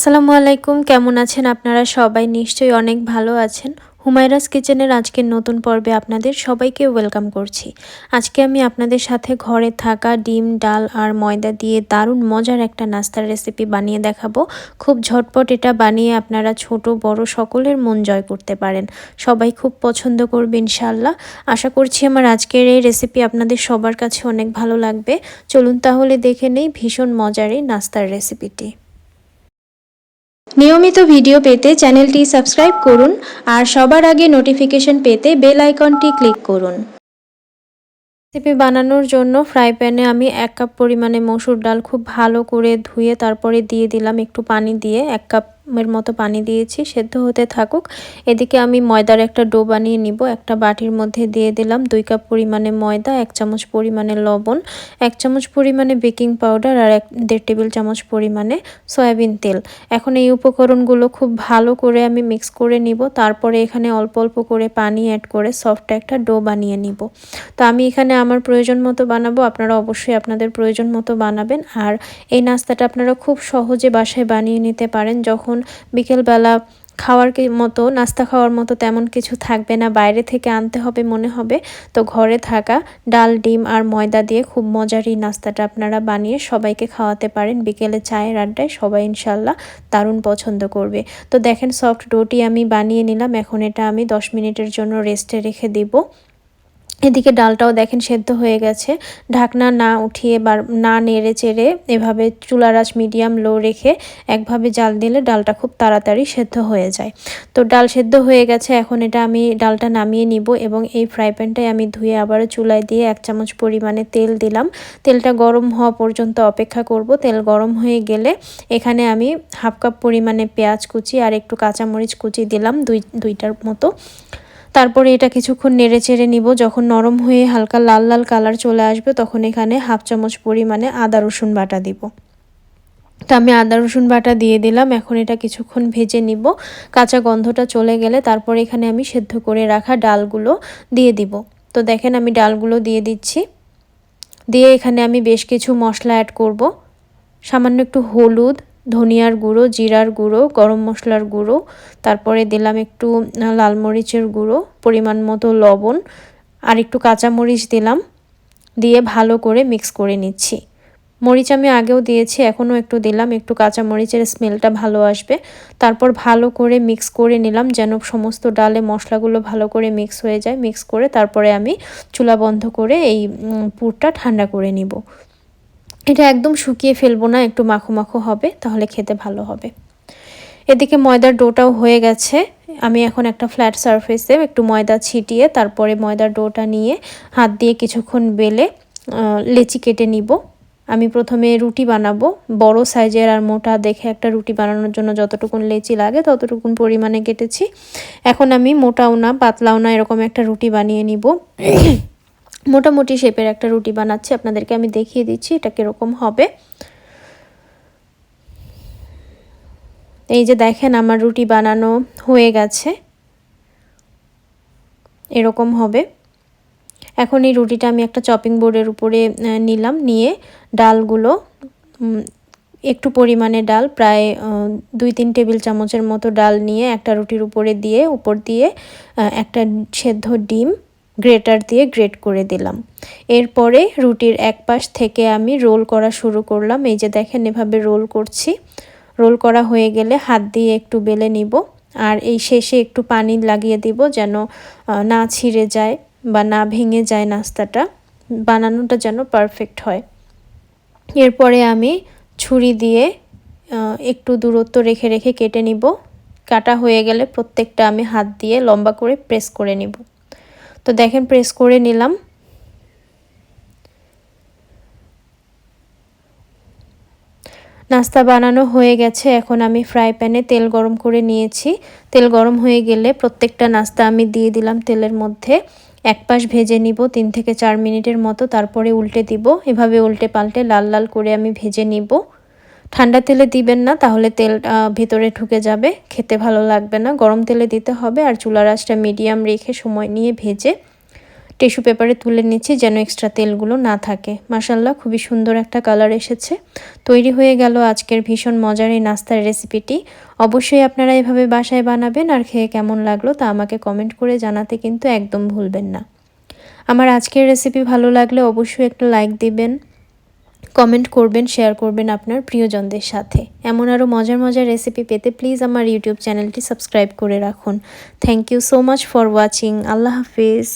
আসসালামু আলাইকুম, কেমন আছেন আপনারা? সবাই নিশ্চয়ই অনেক ভালো আছেন। হুমায়রাস কিচেনের আজকের নতুন পর্বে আপনাদের সবাইকে ওয়েলকাম করছি। আজকে আমি আপনাদের সাথে ঘরে থাকা ডিম, ডাল আর ময়দা দিয়ে দারুণ মজার একটা নাস্তার রেসিপি বানিয়ে দেখাবো। খুব ঝটপট এটা বানিয়ে আপনারা ছোট, বড় সকলের মন জয় করতে পারেন। সবাই খুব পছন্দ করবে ইনশাল্লাহ আশা করছি আমার আজকের এই রেসিপি আপনাদের সবার কাছে অনেক ভালো লাগবে। চলুন তাহলে দেখে নেই ভীষণ মজার এই নাস্তার রেসিপিটি নিয়মিত ভিডিও পেতে চ্যানেলটি সাবস্ক্রাইব করুন আর সবার আগে নোটিফিকেশন পেতে বেল আইকনটি ক্লিক করুন। রেসিপি বানানোর জন্য ফ্রাই প্যানে আমি এক কাপ পরিমাণে মসুর ডাল খুব ভালো করে ধুয়ে তারপরে দিয়ে দিলাম একটু পানি দিয়ে এক কাপ এর মতো পানি দিয়েছি, সেদ্ধ হতে থাকুক। এদিকে আমি ময়দার একটা ডো বানিয়ে নিব। একটা বাটির মধ্যে দিয়ে দিলাম দুই কাপ পরিমাণে ময়দা, এক চামচ পরিমাণে লবণ, এক চামচ পরিমাণে বেকিং পাউডার আর এক দেড় টেবিল চামচ পরিমাণে সয়াবিন তেল। এখন এই উপকরণগুলো খুব ভালো করে আমি মিক্স করে নিব। তারপরে এখানে অল্প অল্প করে পানি অ্যাড করে সফট একটা ডো বানিয়ে নিব। তো আমি এখানে আমার প্রয়োজন মতো বানাবো, আপনারা অবশ্যই আপনাদের প্রয়োজন মতো বানাবেন। আর এই নাস্তাটা আপনারা খুব সহজে বাসায় বানিয়ে নিতে পারেন যখন বিকেলবেলা খাওয়ার মতো, নাস্তা খাওয়ার মতো তেমন কিছু থাকবে না। বাইরে থেকে আনতে হবে মনে হবে। তো ঘরে থাকা ডাল, ডিম আর ময়দা দিয়ে খুব মজার এই নাস্তাটা আপনারা বানিয়ে সবাইকে খাওয়াতে পারেন। বিকেলে চায়ের আড্ডায় সবাই ইনশাল্লাহ দারুণ পছন্দ করবে। তো দেখেন, সফট ডোটি আমি বানিয়ে নিলাম। এখন এটা আমি দশ মিনিটের জন্য রেস্টে রেখে দিব। এদিকে ডালটাও দেখেন সেদ্ধ হয়ে গেছে। ঢাকনা না উঠিয়ে বা না নেড়ে চেড়ে এভাবে চুলার আঁচ মিডিয়াম লো রেখে একভাবে জাল দিলে ডালটা খুব তাড়াতাড়ি সেদ্ধ হয়ে যায়। তো ডাল সেদ্ধ হয়ে গেছে, এখন এটা আমি ডালটা নামিয়ে নিব এবং এই ফ্রাই প্যানটাই আমি ধুয়ে আবারও চুলায় দিয়ে এক চামচ পরিমাণে তেল দিলাম। তেলটা গরম হওয়া পর্যন্ত অপেক্ষা করব। তেল গরম হয়ে গেলে এখানে আমি হাফ কাপ পরিমাণে পেঁয়াজ কুচি আর একটু কাঁচামরিচ কুচি দিলাম দুই, দুইটার মতো। তারপরে এটা কিছুক্ষণ নেড়ে চেড়ে নিব। যখন নরম হয়ে হালকা লাল লাল কালার চলে আসবে, তখন এখানে হাফ চামচ পরিমাণে আদা রসুন বাটা দিব। তো আমি আদা রসুন বাটা দিয়ে দিলাম। এখন এটা কিছুক্ষণ ভেজে নিব। কাঁচা গন্ধটা চলে গেলে তারপরে এখানে আমি সেদ্ধ করে রাখা ডালগুলো দিয়ে দিব। তো দেখেন আমি ডালগুলো দিয়ে দিচ্ছি। দিয়ে এখানে আমি বেশ কিছু মশলা অ্যাড করব। সামান্য একটু হলুদ ধনিয়ার গুঁড়ো, জিরার গুঁড়ো, গরম মশলার গুঁড়ো, তারপরে দিলাম একটু লাল মরিচের গুঁড়ো, পরিমাণ মতো লবণ, আর একটু কাঁচামরিচ দিলাম, দিয়ে ভালো করে মিক্স করে নিচ্ছি। মরিচ আমি আগেও দিয়েছি, এখনও একটু দিলাম, একটু কাঁচা মরিচের স্মেলটা ভালো আসবে। তারপর ভালো করে মিক্স করে নিলাম, যেন সমস্ত ডালে মশলাগুলো ভালো করে মিক্স হয়ে যায়। মিক্স করে তারপরে আমি চুলা বন্ধ করে এই পুরটা ঠান্ডা করে নিব। এটা একদম শুকিয়ে ফেলব না, একটু মাখো মাখো হবে, তাহলে খেতে ভালো হবে। এদিকে ময়দার ডোটাও হয়ে গেছে। আমি এখন একটা ফ্ল্যাট সারফেসে একটু ময়দা ছিটিয়ে তারপরে ময়দার ডোটা নিয়ে হাত দিয়ে কিছুক্ষণ বেলে লেচি কেটে নিব। আমি প্রথমে রুটি বানাবো, বড় সাইজের আর মোটা দেখে একটা রুটি বানানোর জন্য যতটুকুন লেচি লাগে ততটুকুন পরিমাণে কেটেছি। এখন আমি মোটাও না, পাতলাও না, এরকম একটা রুটি বানিয়ে নিব। মোটামুটি শেপের একটা রুটি বানাচ্ছি, আপনাদেরকে আমি দেখিয়ে দিচ্ছি এটা কীরকম হবে। এই যে দেখেন আমার রুটি বানানো হয়ে গেছে। এরকম হবে। এখন এই রুটিটা আমি একটা চপিং বোর্ডের উপরে নিলাম, নিয়ে ডালগুলো একটু পরিমাণে ডাল, প্রায় দুই তিন টেবিল চামচের মতো ডাল নিয়ে একটা রুটির উপরে দিয়ে, উপর দিয়ে একটা সেদ্ধ ডিম গ্রেটার দিয়ে গ্রেট করে দিলাম। এরপরে রুটির এক পাশ থেকে আমি রোল করা শুরু করলাম। এই যে দেখেন এভাবে রোল করছি। রোল করা হয়ে গেলে হাত দিয়ে একটু বেলে নিব আর এই শেষে একটু পানি লাগিয়ে দিব যেন না ছিঁড়ে যায় বা না ভেঙে যায় নাস্তাটা। বানানোটা যেন পারফেক্ট হয়। এরপরে আমি ছুরি দিয়ে একটু দূরত্ব রেখে রেখে কেটে নিব। কাটা হয়ে গেলে প্রত্যেকটা আমি হাত দিয়ে লম্বা করে প্রেস করে নিব। তো দেখেন প্রেস করে নিলাম। নাস্তা বানানো হয়ে গেছে। এখন আমি ফ্রাই প্যানে তেল গরম করে নিয়েছি। তেল গরম হয়ে গেলে প্রত্যেকটা নাস্তা আমি দিয়ে দিলাম তেলের মধ্যে। এক পাশ ভেজে নিব, তিন থেকে চার মিনিটের মতো। তারপরে উল্টে দিব। এভাবে উল্টে পাল্টে লাল লাল করে আমি ভেজে নিব। ঠান্ডা তেলে দিবেন না, তাহলে তেল ভেতরে ঢুকে যাবে, খেতে ভালো লাগবে না। গরম তেলে দিতে হবে আর চুলার আঁচটা মিডিয়াম রেখে সময় নিয়ে ভেজে টিস্যু পেপারে তুলে নিচ্ছি যেন এক্সট্রা তেলগুলো না থাকে। মাসাল্লাহ খুবই সুন্দর একটা কালার এসেছে। তৈরি হয়ে গেল আজকের ভীষণ মজার এই নাস্তার রেসিপিটি অবশ্যই আপনারা এভাবে বাসায় বানাবেন আর খেয়ে কেমন লাগল তা আমাকে কমেন্ট করে জানাতে কিন্তু একদম ভুলবেন না। আমার আজকের রেসিপি ভালো লাগলে অবশ্যই একটা লাইক দিবেন। কমেন্ট করবেন শেয়ার করবেন আপনার প্রিয়জনদের সাথে। এমন আরও মজার মজার রেসিপি পেতে প্লিজ আমার ইউটিউব চ্যানেলটি সাবস্ক্রাইব করে রাখুন। Thank you so much for watching Allah Hafiz.